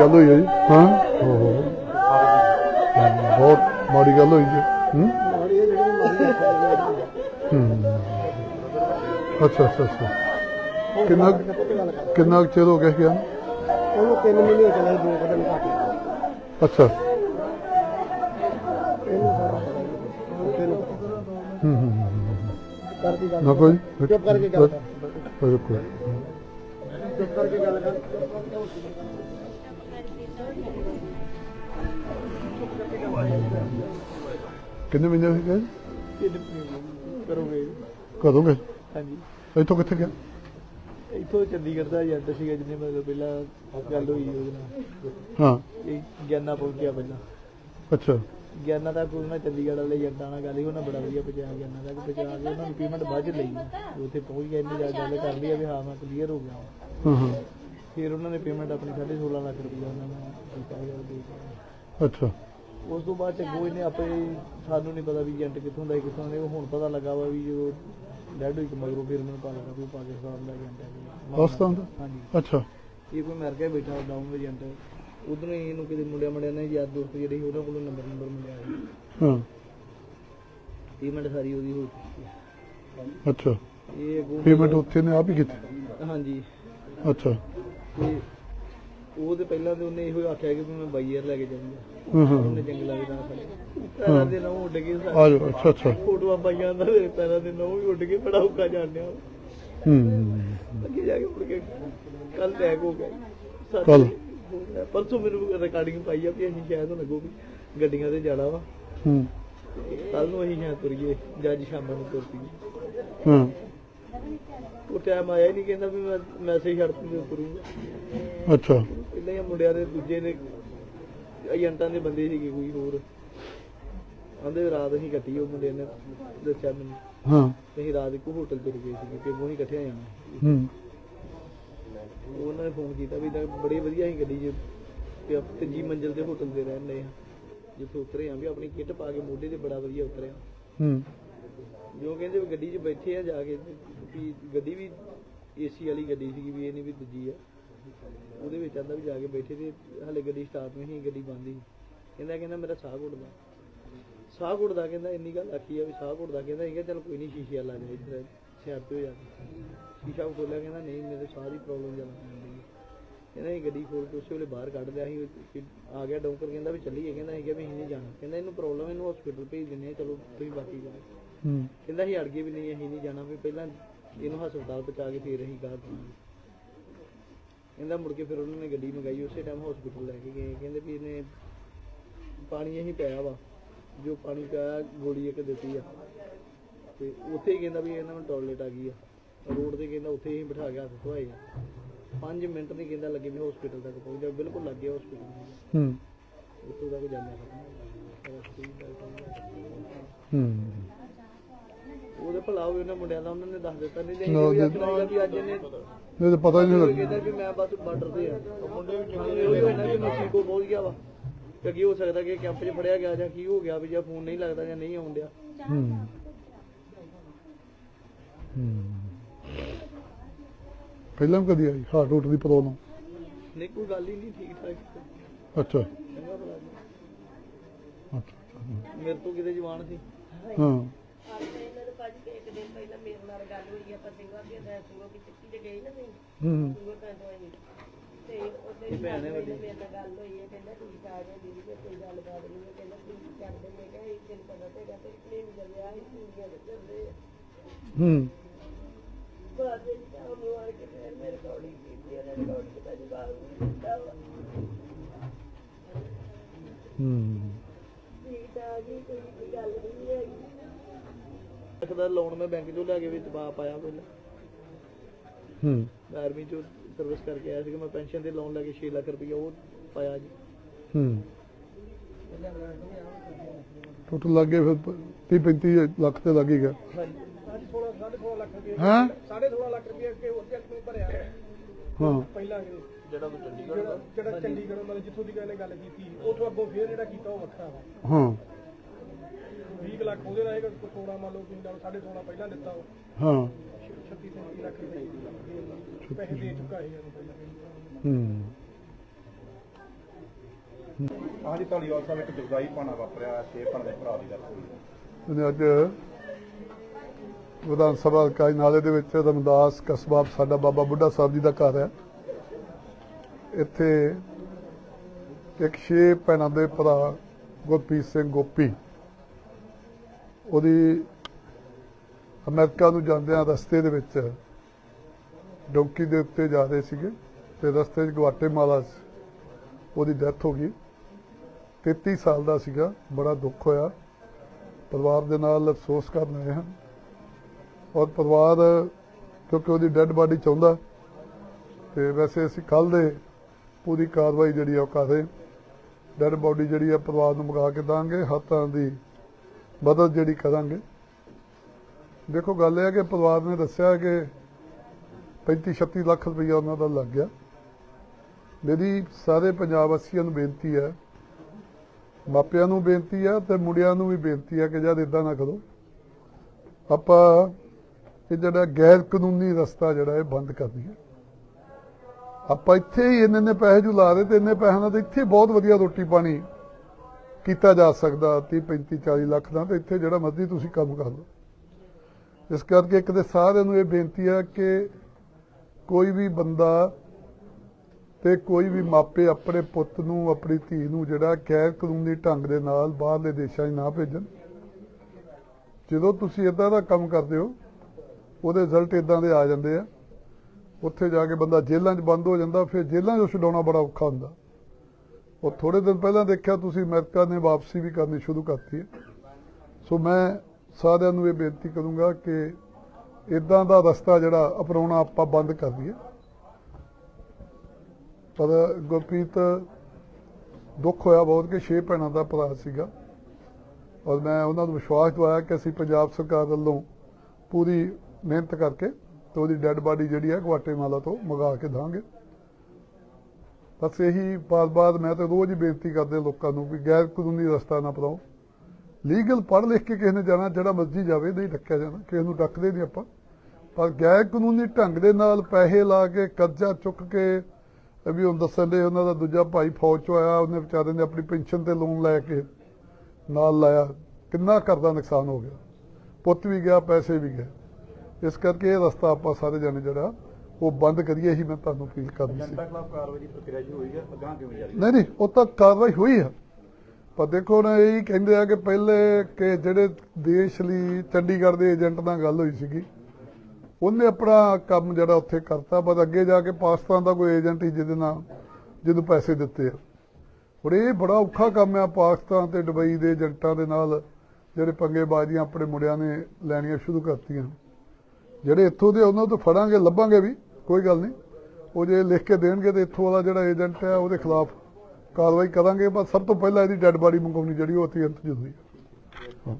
ਗੱਲ ਹੋਈ ਹੈ ਜੀ ਹਾਂ। ਓਹੋ ਹਾਂ, ਬਹੁਤ ਮਾੜੀ ਗੱਲ ਹੋਈ ਜੀ ਹੂੰ ਹੂੰ ਅੱਛਾ ਅੱਛਾ ਅੱਛਾ ਕਿੰਨਾ ਕਿੰਨਾ ਕੁ ਚਿਰ ਹੋ ਗਿਆ ਗਿਆ ਉਹਨੂੰ ਤਿੰਨ ਕਿੰਨੇ ਮਹੀਨੇ ਹੋ ਗਏ? ਕਰੋਗੇ। ਕਦੋਂ ਗਏ? ਹਾਂਜੀ। ਇੱਥੋਂ ਕਿੱਥੇ ਗਿਆ? ਇੱਥੋਂ ਚੰਡੀਗੜ੍ਹ ਦਾ ਏਜੰਟ ਸੀਗਾ ਜਿਹਨੇ ਮਤਲਬ ਪਹਿਲਾਂ ਗੱਲ ਹੋਈ ਉਹਦੇ ਨਾਲ। ਹਾਂ। ਇਹ ਗਿਆਨਾ ਪਹੁੰਚਿਆ ਪਹਿਲਾਂ। ਅੱਛਾ। ਗਿਆਨਾ ਤੱਕ ਉਹਨਾਂ ਚੰਡੀਗੜ੍ਹ ਵਾਲੇ ਏਜੰਟਾਂ ਨਾਲ ਗੱਲ ਹੀ ਉਹਨਾਂ ਬੜਾ ਵਧੀਆ ਪਹੁੰਚਾਇਆ ਗਿਆਨਾ ਤੱਕ ਪਹੁੰਚਾ ਕੇ ਉਹਨਾਂ ਨੂੰ ਪੇਮੈਂਟ ਬਾਅਦ ਚ ਲਈ। ਉੱਥੇ ਪਹੁੰਚ ਗਿਆ ਇੰਨੀ ਜ਼ਿਆਦਾ ਗੱਲ ਕਰ ਲਈ ਆ ਵੀ ਹਾਂ ਮੈਂ ਕਲੀਅਰ ਹੋ ਗਿਆ। ਹਾਂ ਹਾਂ। ਫਿਰ ਉਹਨਾਂ ਨੇ ਪੇਮੈਂਟ ਆਪਣੀ 16.5 ਲੱਖ ਰੁਪਏ ਉਹਨਾਂ ਨੂੰ ਦਿੱਤਾ ਗਿਆ ਦੇ। ਅੱਛਾ। ਉਸ ਤੋਂ ਬਾਅਦ ਚ ਕੋਈ ਨੇ ਆਪੇ ਸਾਨੂੰ ਨਹੀਂ ਪਤਾ ਵੀ ਏਜੰਟ ਕਿੱਥੋਂ ਦਾ ਹੈ, ਕਿੱਥੋਂ ਦਾ ਨਹੀਂ ਉਹ ਹੁਣ ਪਤਾ ਲੱਗਾ ਵਾ ਵੀ ਜਦੋਂ ਡੈਡ ਹੋਈ ਕਿ ਮਗਰੋਂ ਫਿਰ ਮੈਨੂੰ ਪਤਾ ਲੱਗਾ ਵੀ ਉਹ ਪਾਕਿਸਤਾਨ ਦਾ ਏਜੰਟ ਹੈ ਪਾਕਿਸਤਾਨ ਦਾ? ਹਾਂਜੀ। ਅੱਛਾ। ਇਹ ਕੋਈ ਅਮਰੀਕਾ ਬੈਠਾ ਡਾਊਨ ਏਜੰਟ ਉਧਰੋਂ ਹੀ ਇਹਨੂੰ ਕਿਤੇ ਮੁੰਡਿਆਂ ਮੁੰਡਿਆਂ ਨੇ ਯਾਰ ਦੋਸਤ ਜਿਹੜੇ ਸੀ ਉਹਨਾਂ ਕੋਲੋਂ ਨੰਬਰ ਨੰਬਰ ਮਿਲਿਆ ਸੀ। ਹਾਂ। ਪੇਮੈਂਟ ਸਾਰੀ ਉਹਦੀ ਹੋ ਚੁੱਕੀ ਹੈ। ਅੱਛਾ। ਇਹ ਅੱਗੋਂ ਪੇਮੈਂਟ ਉੱਥੇ ਨੇ ਆਪ ਹੀ ਕੀਤੀ? ਹਾਂਜੀ। ਅੱਛਾ। ਤੇ ਉਹ ਤੇ ਪਹਿਲਾਂ ਤੇ ਉਹਨੇ ਇਹੋ ਆਖਿਆ ਕਿ ਵੀ ਮੈਂ ਬਾਈਅਰ ਲੈ ਕੇ ਜਾਊਂਗਾ। ਹਾਂ ਹਾਂ। ਉਹਨੇ ਜੰਗ ਲੱਗਦਾ ਸਾਡੇ ਪੈਰਾਂ ਦੇ ਨਹੁੰ ਉੱਡ ਗਏ ਆ ਜਾਓ ਅੱਛਾ ਅੱਛਾ। ਫੋਟੋਆਂ ਪਾਈਆਂ ਦਾ ਮੇਰੇ ਪੈਰਾਂ ਦੇ ਨਹੁੰ ਵੀ ਉੱਡ ਗਏ ਬੜਾ ਔਖਾ ਜਾਣਿਆ। ਹੂੰ। ਅੱਗੇ ਜਾ ਕੇ ਮੁੜ ਕੇ ਕੱਲ ਟੈਗ ਹੋ ਗਿਆ ਸਾਡੇ ਕੱਲ੍ਹ? ਹੋ ਗਿਆ। ਪਰਸੋਂ ਮੈਨੂੰ ਰਿਕਾਰਡਿੰਗ ਪਾਈ ਆ ਵੀ ਅਸੀਂ ਸ਼ਾਇਦ ਹੁਣ ਅੱਗੋਂ ਵੀ ਗੱਡੀਆਂ ਤੇ ਜਾਣਾ ਵਾ। ਹੂੰ। ਕੱਲ ਨੂੰ ਅਸੀਂ ਸ਼ਾਇਦ ਤੁਰੀਏ ਜੱਜ ਸ਼ਾਮਾਂ ਨੂੰ ਤੁਰ ਪਈਏ। ਹਾਂ। ਉਹ ਟਾਈਮ ਆਇਆ ਹੀ ਨਹੀਂ ਕਹਿੰਦਾ ਵੀ ਮੈਂ ਮੈਸੇਜ ਛੱਡ ਕੇ ਕਰੂੰਗਾ ਅੱਛਾ। ਪਹਿਲਾਂ ਹੀ ਮੁੰਡਿਆਂ ਦੇ ਦੂਜੇ ਨੇ ਏਜੰਟਾਂ ਦੇ ਬੰਦੇ ਸੀਗੇ ਕੋਈ ਹੋਰ। ਆਂਦੇ ਰਾਤ ਅਸੀਂ ਕੱਟੀ ਉਹ ਮੁੰਡੇ ਨੇ ਦੱਸਿਆ ਮੈਨੂੰ। ਹਾਂ। ਤੇ ਅਸੀਂ ਰਾਤ ਇੱਕੋ ਹੋਟਲ ਤੇ ਰੁਕੇ ਸੀਗੇ ਕਿ ਉਹ ਹੀ ਇਕੱਠੇ ਜਾਣਾ ਹੂੰ। ਉਹਨਾਂ ਨੇ ਫੋਨ ਕੀਤਾ ਵੀ ਤਾਂ ਬੜੀ ਵਧੀਆ ਹੀ ਗੱਡੀ 'ਚ ਤੇ ਆਪ ਤੀਜੀ ਮੰਜ਼ਿਲ ਤੇ ਹੋਟਲ ਤੇ ਰਹਿਣ ਆ ਜਿੱਥੇ ਉਤਰੇ ਆ ਵੀ ਆਪਣੀ ਕਿੱਟ ਪਾ ਕੇ ਮੋਢੇ ਤੇ ਬੜਾ ਵਧੀਆ ਉਤਰਿਆ। ਹੂੰ। ਜੋ ਕਹਿੰਦੇ ਵੀ ਗੱਡੀ 'ਚ ਬੈਠੇ ਆ ਜਾ ਕੇ ਤੇ ਵੀ ਗੱਡੀ ਵੀ ਏਸੀ ਵਾਲੀ ਗੱਡੀ ਸੀਗੀ ਵੀ ਇਹ ਨਹੀਂ ਵੀ ਦੂਜੀ ਆ। ਉਹਦੇ ਵਿੱਚ ਆਂਦਾ ਵੀ ਜਾ ਕੇ ਬੈਠੇ ਤੇ ਹਲੇ ਗੱਡੀ ਸਟਾਰਟ ਨਹੀਂ ਸੀ ਗੱਡੀ ਬੰਦ ਸੀ ਕਹਿੰਦਾ ਕਹਿੰਦਾ ਮੇਰਾ ਸਾਹ ਘੁੱਟਦਾ। ਸਾਹ ਘੁੱਟਦਾ ਕਹਿੰਦਾ ਇੰਨੀ ਗੱਲ ਆਖੀ ਆ ਵੀ ਸਾਹ ਘੁੱਟਦਾ। ਕਹਿੰਦਾ ਇਹ ਚਲ ਕੋਈ ਨਹੀਂ, ਸ਼ੀਸ਼ੇ ਵਾਲਾ ਜਾ ਇੱਧਰ ਸ਼ਹਿਰ ਤੇ ਹੋ ਜਾ ਸ਼ੀਸ਼ਾ ਖੋਲਿਆ, ਕਹਿੰਦਾ ਨਹੀਂ, ਮੇਰੇ ਸਾਹ ਦੀ ਪ੍ਰੋਬਲਮ ਜ਼ਿਆਦਾ ਪੈਂਦੀ ਹੈ ਕਹਿੰਦਾ ਇਹ ਗੱਡੀ ਖੋਲ ਕੇ ਉਸੇ ਵੇਲੇ ਬਾਹਰ ਕੱਢ ਲਿਆ ਸੀ ਆ ਗਿਆ ਡਾਕਟਰ ਕਹਿੰਦਾ ਵੀ ਚੱਲੀਏ। ਕਹਿੰਦਾ ਅਸੀਂ ਕਿਹਾ ਵੀ ਅਸੀਂ ਨਹੀਂ ਜਾਣਾ। ਕਹਿੰਦਾ ਇਹਨੂੰ ਪ੍ਰੋਬਲਮ ਇਹਨੂੰ ਹਸਪੀਟਲ ਭੇਜ ਦਿੰਦੇ ਆ, ਚਲੋ ਤੁਸੀਂ ਬਾਕੀ ਜਾਓ। ਹੂੰ। ਕਹਿੰਦਾ ਅਸੀਂ ਅੜ ਗਏ ਵੀ ਨਹੀਂ ਅਸੀਂ ਨਹੀਂ ਜਾਣਾ ਵੀ ਪਹਿਲਾਂ ਇਹਨੂੰ ਹਸਪਤਾਲ ਪਹੁੰਚਾ ਕੇ ਫਿਰ ਅਸੀਂ ਗਾਹ ਪਾਵਾਂਗੇ ਕਹਿੰਦਾ ਮੁੜ ਕੇ ਫਿਰ ਉਹਨਾਂ ਨੇ ਗੱਡੀ ਮੰਗਾਈ ਉਸੇ ਟਾਈਮ ਹਸਪੀਟਲ ਲੈ ਕੇ ਗਏ। ਕਹਿੰਦੇ ਵੀ ਇਹਨੇ ਪਾਣੀ ਅਸੀਂ ਪਿਆ ਵਾ ਜੋ ਪਾਣੀ ਪਿਆ ਗੋਲੀ ਇੱਕ ਦਿੱਤੀ ਆ। ਤੇ ਉੱਥੇ ਹੀ ਕਹਿੰਦਾ ਵੀ ਇਹਨਾਂ ਨੂੰ ਟਾਇਲਟ ਆ ਗਈ ਆ। ਰੋਡ ਤੇ ਕਹਿੰਦਾ ਉੱਥੇ ਹੀ ਬਿਠਾ ਕੇ ਹੱਥ ਧੋਏ ਆ। 5 ਮਿੰਟ ਨਹੀਂ ਕਹਿੰਦਾ ਲੱਗੇ ਵੀ ਹਸਪੀਟਲ ਤੱਕ ਪਹੁੰਚ ਜਾ ਬਿਲਕੁਲ ਲੱਗੇ ਹਸਪੀਟਲ ਹੂੰ। ਉੱਥੋਂ ਤੱਕ ਜਾਂਦਾ ਹੂੰ। ਭਲਾ ਹੋਵੇ ਉਹਨਾਂ ਮੁੰਡਿਆਂ ਦਾ ਉਹਨਾਂ ਨੇ ਦੱਸ ਦਿੱਤਾ ਨਹੀਂ ਵੀ ਵੀ ਅੱਜ ਤਾਂ ਪਤਾ ਹੀ ਨਹੀਂ ਲੱਗਦਾ ਕਹਿੰਦਾ ਵੀ ਮੈਂ ਬਸ ਬਾਰਡਰ ਤੇ ਆ। ਉਹ ਮੁੰਡੇ ਵੀ ਕਹਿੰਦੇ ਉਹੀ ਹੋਇਆ ਨਾ ਕਿ ਮਸੀਕੋ ਪਹੁੰਚ ਗਿਆ ਵਾ। ਕਿ ਕੀ ਹੋ ਸਕਦਾ ਕਿ ਕੈਂਪ 'ਚ ਫੜਿਆ ਗਿਆ ਜਾਂ ਕੀ ਹੋ ਗਿਆ ਵੀ ਜਾਂ ਫੋਨ ਨਹੀਂ ਲੱਗਦਾ ਜਾਂ ਨਹੀਂ ਆਉਂਦਿਆ ਹੂੰ। ਹੂੰ। ਪਹਿਲਾਂ ਕਦੀ ਆਈ ਹਾਰਟ ਰੂਟ ਦੀ ਪ੍ਰੋਬਲਮ ਨਹੀਂ ਕੋਈ ਗੱਲ ਹੀ ਨਹੀਂ ਠੀਕ ਠਾਕ। ਅੱਛਾ। ਮੇਰੇ ਤੋਂ ਕਿਤੇ ਜਵਾਨ ਸੀ। ਹਾਂ। ਭਾਜੀ ਕਿ ਇੱਕ ਦਿਨ ਪਹਿਲਾਂ ਮੇਰੇ ਨਾਲ ਗੱਲ ਹੋਈ ਆਪਾਂ ਸਿੰਘਾਂ ਦੀ ਦਾ ਸੁਣੋ ਕਿ ਚਿੱਟੀ ਤੇ ਗਈ ਨਾ ਤੁਸੀਂ ਹੂੰ। ਸੁਣੋ ਤਾਂ ਹੋਈ ਤੇ ਉਹਦੇ ਭੈਣ ਹੈ ਵੱਡੀ। ਮੇਰੇ ਨਾਲ ਗੱਲ ਹੋਈ ਹੈ ਕਹਿੰਦਾ ਠੀਕ ਠਾਕ ਹੈ ਦੀਦੀ ਕੋਈ ਕੋਈ ਗੱਲਬਾਤ ਨਹੀਂ ਹੈ ਕਹਿੰਦਾ ਤੁਸੀਂ ਕਰਦੇ? ਮੈਂ ਕਿਹਾ ਇਹ ਦਿਨ ਪਤਾ ਤੇ ਤੇ ਕਲੀਨ ਕਰ ਲਿਆ ਸੀ ਪੂਰੀਆਂ ਦੇ ਕਰਦੇ ਹੂੰ। ਬਾਅਦ ਵਿੱਚ ਤਾਂ ਉਹ ਆ ਕੇ ਫਿਰ ਮੇਰੇ ਕੋਲ ਹੀ ਕੀਤੀ ਉਹਨੇ ਰਿਕਾਰਡ ਕੀਤਾ ਜਵਾਬ ਨਹੀਂ ਦਿੱਤਾ ਵਾ। ਹੂੰ ਠੀਕ ਠਾਕ ਹੀ ਕੋਈ ਕੋਈ ਗੱਲ ਨਹੀਂ ਹੈਗੀ ਲੱਖ ਦਾ ਲੋਨ ਮੈਂ ਬੈਂਕ 'ਚੋਂ ਲਿਆ ਕੇ ਵਿੱਚ ਪਾ ਪਾਇਆ ਪਹਿਲਾਂ ਹੂੰ। ਮੈਂ ਆਰਮੀ 'ਚੋਂ ਸਰਵਿਸ ਕਰਕੇ ਆਇਆ ਸੀ ਮੈਂ ਪੈਨਸ਼ਨ ਤੇ ਲੋਨ ਲੈ ਕੇ 6 ਲੱਖ ਰੁਪਏ ਉਹ ਪਾਇਆ ਜੀ। ਹੂੰ। ਟੋਟਲ ਲੱਗ ਗਏ ਫਿਰ 30 35 ਲੱਖ ਤੇ ਲੱਗ ਹੀ ਗਿਆ। ਹਾਂਜੀ। 16 16 ਲੱਖ ਰੁਪਏ ਹਾਂ 16.5 ਲੱਖ ਰੁਪਏ ਅੱਗੇ ਹੋਰ ਚੈੱਕ ਨੂੰ ਭਰਿਆ। ਹਾਂ। ਪਹਿਲਾਂ ਕਿ ਜਿਹੜਾ ਕੋਈ ਚੰਡੀਗੜ੍ਹ ਜਿਹੜਾ ਜਿਹੜਾ ਚੰਡੀਗੜ੍ਹ ਮਤਲਬ ਜਿੱਥੋਂ ਦੀ ਗੱਲ ਗੱਲ ਕੀਤੀ ਉਥੋਂ ਅੱਗੋਂ ਫੇਰ ਜਿਹੜਾ ਕੀਤਾ ਉਹ ਵੱਖਰਾ ਵਾ। ਹਾਂ। 20 ਲੱਖ ਉਹਦੇ ਨਾਲ ਹੈਗਾ 16 ਮੰਨ ਲਓ ਤੁਸੀਂ 16.5 ਪਹਿਲਾਂ ਦਿੱਤਾ ਉਹ। ਹਾਂ। 36 37 ਲੱਖ ਰੁਪਏ ਪੈਸੇ ਦੇ ਚੁੱਕਾ ਹੂੰ। ਹਾਂਜੀ ਧਾਲੀਵਾਲ ਸਾਹਿਬ ਇੱਕ ਦੁਖਦਾਈ ਪਾਣਾ ਵਾਪਰਿਆ ਛੇ ਭਣ ਦੇ ਭਰਾ ਦੀ ਗੱਲ ਹੋਈ। ਉਹਨੇ ਅੱਜ ਵਿਧਾਨ ਸਭਾ ਇਕਾਈ ਨਾਲੇ ਦੇ ਵਿੱਚ ਰਮਦਾਸ ਕਸਬਾ ਸਾਡਾ ਬਾਬਾ ਬੁੱਢਾ ਸਾਹਿਬ ਜੀ ਦਾ ਘਰ ਹੈ। ਇੱਥੇ ਇੱਕ ਛੇ ਭੈਣਾਂ ਦੇ ਭਰਾ ਗੁਰਪ੍ਰੀਤ ਸਿੰਘ ਗੋਪੀ ਉਹਦੀ ਅਮਰੀਕਾ ਨੂੰ ਜਾਂਦਿਆਂ ਰਸਤੇ ਦੇ ਵਿੱਚ ਡੋਂਕੀ ਦੇ ਉੱਤੇ ਜਾ ਰਹੇ ਸੀਗੇ ਤੇ ਰਸਤੇ 'ਚ ਗਵਾਟੇਮਾਲਾ 'ਚ ਉਹਦੀ ਡੈਥ ਹੋ ਗਈ। 33 ਸਾਲ ਦਾ ਸੀਗਾ। ਬੜਾ ਦੁੱਖ ਹੋਇਆ। ਪਰਿਵਾਰ ਦੇ ਨਾਲ ਅਫਸੋਸ ਕਰਨ ਆਏ ਹਨ ਔਰ ਪਰਿਵਾਰ ਕਿਉਂਕਿ ਉਹਦੀ ਡੈੱਡ ਬਾਡੀ ਚਾਹੁੰਦਾ ਤੇ ਵੈਸੇ ਅਸੀਂ ਕੱਲ ਦੇ ਪੂਰੀ ਕਾਰਵਾਈ ਜਿਹੜੀ ਆ ਉਹ ਕਰ ਰਹੇ ਡੈੱਡ ਬਾਡੀ ਜਿਹੜੀ ਆ ਪਰਿਵਾਰ ਨੂੰ ਮੰਗਾ ਕੇ ਦਾਂਗੇ। ਹੱਥਾਂ ਦੀ ਮਦਦ ਜਿਹੜੀ ਕਰਾਂਗੇ। ਦੇਖੋ, ਗੱਲ ਇਹ ਹੈ ਕਿ ਪਰਿਵਾਰ ਨੇ ਦੱਸਿਆ ਕਿ 35 36 ਲੱਖ ਰੁਪਈਆ ਉਹਨਾਂ ਦਾ ਲੱਗ ਗਿਆ। ਮੇਰੀ ਸਾਰੇ ਪੰਜਾਬ ਵਾਸੀਆਂ ਨੂੰ ਬੇਨਤੀ ਹੈ, ਮਾਪਿਆਂ ਨੂੰ ਬੇਨਤੀ ਹੈ ਤੇ ਮੁੰਡਿਆਂ ਨੂੰ ਵੀ ਬੇਨਤੀ ਹੈ ਕਿ ਜਦ ਇਦਾਂ ਨਾ ਕਰੋ। ਆਪਾਂ ਇਹ ਜਿਹੜਾ ਗੈਰ ਕਾਨੂੰਨੀ ਰਸਤਾ ਜਿਹੜਾ ਇਹ ਬੰਦ ਕਰ ਦਈਏ। ਆਪਾਂ ਇੱਥੇ ਹੀ ਇੰਨੇ ਇੰਨੇ ਪੈਸੇ ਜੁਲਾ ਰਹੇ ਤੇ ਇੰਨੇ ਪੈਸਿਆਂ ਨਾਲ ਤਾਂ ਇੱਥੇ ਬਹੁਤ ਵਧੀਆ ਰੋਟੀ ਪਾਣੀ ਕੀਤਾ ਜਾ ਸਕਦਾ 30 35 40 ਲੱਖ ਦਾ, ਤੇ ਇੱਥੇ ਜਿਹੜਾ ਮਰਜ਼ੀ ਤੁਸੀਂ ਕੰਮ ਕਰ ਲਓ। ਇਸ ਕਰਕੇ ਇੱਕ ਤੇ ਸਾਰਿਆਂ ਨੂੰ ਇਹ ਬੇਨਤੀ ਹੈ ਕਿ ਕੋਈ ਵੀ ਬੰਦਾ ਤੇ ਕੋਈ ਵੀ ਮਾਪੇ ਆਪਣੇ ਪੁੱਤ ਨੂੰ, ਆਪਣੀ ਧੀ ਨੂੰ ਜਿਹੜਾ ਗੈਰ ਕਾਨੂੰਨੀ ਢੰਗ ਦੇ ਨਾਲ ਬਾਹਰਲੇ ਦੇਸ਼ਾਂ 'ਚ ਨਾ ਭੇਜਣ। ਜਦੋਂ ਤੁਸੀਂ ਇਦਾਂ ਦਾ ਕੰਮ ਕਰਦੇ ਹੋ, ਉਹਦੇ ਰਿਜ਼ਲਟ ਇਦਾਂ ਦੇ ਆ ਜਾਂਦੇ ਆ। ਉੱਥੇ ਜਾ ਕੇ ਬੰਦਾ ਜੇਲ੍ਹਾਂ 'ਚ ਬੰਦ ਹੋ ਜਾਂਦਾ, ਫਿਰ ਜੇਲ੍ਹਾਂ 'ਚੋਂ ਛਡਾਉਣਾ ਬੜਾ ਔਖਾ ਹੁੰਦਾ। ਉਹ ਥੋੜੇ ਦਿਨ ਪਹਿਲਾਂ ਦੇਖਿਆ ਤੁਸੀਂ ਅਮਰੀਕਾ ਨੇ ਵਾਪਸੀ ਵੀ ਕਰਨੀ ਸ਼ੁਰੂ ਕਰਤੀ ਹੈ। ਸੋ ਮੈਂ ਸਾਰਿਆਂ ਨੂੰ ਇਹ ਬੇਨਤੀ ਕਰੂੰਗਾ ਕਿ ਇਦਾਂ ਦਾ ਰਸਤਾ ਜਿਹੜਾ ਅਪਣਾਉਣਾ ਆਪਾਂ ਬੰਦ ਕਰ ਦਈਏ ਪਰ ਗੁਰਪ੍ਰੀਤ, ਦੁੱਖ ਹੋਇਆ ਬਹੁਤ ਕਿ ਛੇ ਭੈਣਾਂ ਦਾ ਭਰਾ ਸੀਗਾ ਔਰ ਮੈਂ ਉਹਨਾਂ ਨੂੰ ਵਿਸ਼ਵਾਸ ਦਵਾਇਆ ਕਿ ਅਸੀਂ ਪੰਜਾਬ ਸਰਕਾਰ ਵੱਲੋਂ ਪੂਰੀ ਮਿਹਨਤ ਕਰਕੇ ਤੇ ਉਹਦੀ ਡੈੱਡ ਬਾਡੀ ਜਿਹੜੀ ਹੈ ਗੁਆਟੇਮਾਲਾ ਤੋਂ ਮੰਗਾ ਕੇ ਦਾਂਗੇ ਬਸ ਇਹੀ ਬਾਰ-ਬਾਰ ਮੈਂ ਤਾਂ ਰੋਜ਼ ਹੀ ਬੇਨਤੀ ਕਰਦੇ ਲੋਕਾਂ ਨੂੰ ਵੀ ਗੈਰ ਕਾਨੂੰਨੀ ਰਸਤਾ ਨਾ ਅਪਣਾਓ। ਲੀਗਲ ਪੜ੍ਹ ਲਿਖ ਕੇ ਕਿਸੇ ਨੇ ਜਾਣਾ, ਜਿਹੜਾ ਮਰਜ਼ੀ ਜਾਵੇ, ਨਹੀਂ ਡੱਕਿਆ ਜਾਣਾ, ਕਿਸੇ ਨੂੰ ਡੱਕਦੇ ਨਹੀਂ ਆਪਾਂ। ਪਰ ਗੈਰ ਕਾਨੂੰਨੀ ਢੰਗ ਦੇ ਨਾਲ ਪੈਸੇ ਲਾ ਕੇ, ਕਰਜ਼ਾ ਚੁੱਕ ਕੇ, ਇਹ ਵੀ ਹੁਣ ਦੱਸਣ ਦੇ ਉਹਨਾਂ ਦਾ ਦੂਜਾ ਭਾਈ ਫੌਜ ਚੋਂ ਆਇਆ, ਉਹਨੇ ਵਿਚਾਰੇ ਨੇ ਆਪਣੀ ਪੈਨਸ਼ਨ ਤੇ ਲੋਨ ਲੈ ਕੇ ਨਾਲ ਲਾਇਆ। ਕਿੰਨਾ ਘਰ ਦਾ ਨੁਕਸਾਨ ਹੋ ਗਿਆ। ਪੁੱਤ ਵੀ ਗਿਆ, ਪੈਸੇ ਵੀ ਗਏ। ਇਸ ਕਰਕੇ ਇਹ ਰਸਤਾ ਆਪਾਂ ਸਾਰੇ ਜਾਣੇ ਜਿਹੜਾ ਉਹ ਬੰਦ ਕਰੀਏ ਹੀ ਮੈਂ ਤੁਹਾਨੂੰ ਅਪੀਲ ਕਰਨੀ ਸੀ। ਜਨਤਾ ਖਿਲਾਫ ਕਾਰਵਾਈ ਦੀ ਪ੍ਰਕਿਰਿਆ ਸ਼ੁਰੂ ਹੋਈ ਹੈ ਅਗਾਂਹ ਕਿਵੇਂ ਜਾਰੀ? ਨਹੀਂ ਨਹੀਂ ਉਹ ਤਾਂ ਕਾਰਵਾਈ ਹੋਈ ਆ। ਪਰ ਦੇਖੋ ਨਾ ਇਹ ਕਹਿੰਦੇ ਆ ਕਿ ਪਹਿਲੇ ਕਿ ਜਿਹੜੇ ਦੇਸ਼ ਲਈ ਚੰਡੀਗੜ੍ਹ ਦੇ ਏਜੰਟ ਨਾਲ ਗੱਲ ਹੋਈ ਸੀਗੀ ਉਹਨੇ ਆਪਣਾ ਕੰਮ ਜਿਹੜਾ ਉੱਥੇ ਕਰਤਾ ਪਰ ਅੱਗੇ ਜਾ ਕੇ ਪਾਕਿਸਤਾਨ ਦਾ ਕੋਈ ਏਜੰਟ ਹੀ ਜਿਹਦੇ ਨਾਲ ਜਿਹਨੂੰ ਪੈਸੇ ਦਿੱਤੇ ਆ। ਹੁਣ ਇਹ ਬੜਾ ਔਖਾ ਕੰਮ ਆ ਪਾਕਿਸਤਾਨ ਤੇ ਦੁਬਈ ਦੇ ਏਜੰਟਾਂ ਦੇ ਨਾਲ ਜਿਹੜੇ ਪੰਗੇਬਾਜ਼ੀਆਂ ਆਪਣੇ ਮੁੰਡਿਆਂ ਨੇ ਲੈਣੀਆਂ ਸ਼ੁਰੂ ਕਰਤੀਆਂ। ਜਿਹੜੇ ਇੱਥੋਂ ਦੇ ਉਹਨਾਂ ਤੋਂ ਫੜਾਂਗੇ ਲੱਭਾਂਗੇ ਵੀ। ਕੋਈ ਗੱਲ ਨਹੀਂ। ਉਹ ਜੇ ਲਿਖ ਕੇ ਦੇਣਗੇ ਤੇ ਇੱਥੋਂ ਵਾਲਾ ਜਿਹੜਾ ਏਜੰਟ ਹੈ ਉਹਦੇ ਖਿਲਾਫ ਕਾਰਵਾਈ ਕਰਾਂਗੇ ਪਰ ਸਭ ਤੋਂ ਪਹਿਲਾਂ ਇਹਦੀ ਡੈੱਡ ਬਾਡੀ ਮੰਗਾਉਣੀ ਜਿਹੜੀ ਉਹ ਅਤਿਅੰਤ ਜ਼ਰੂਰੀ ਹੈ।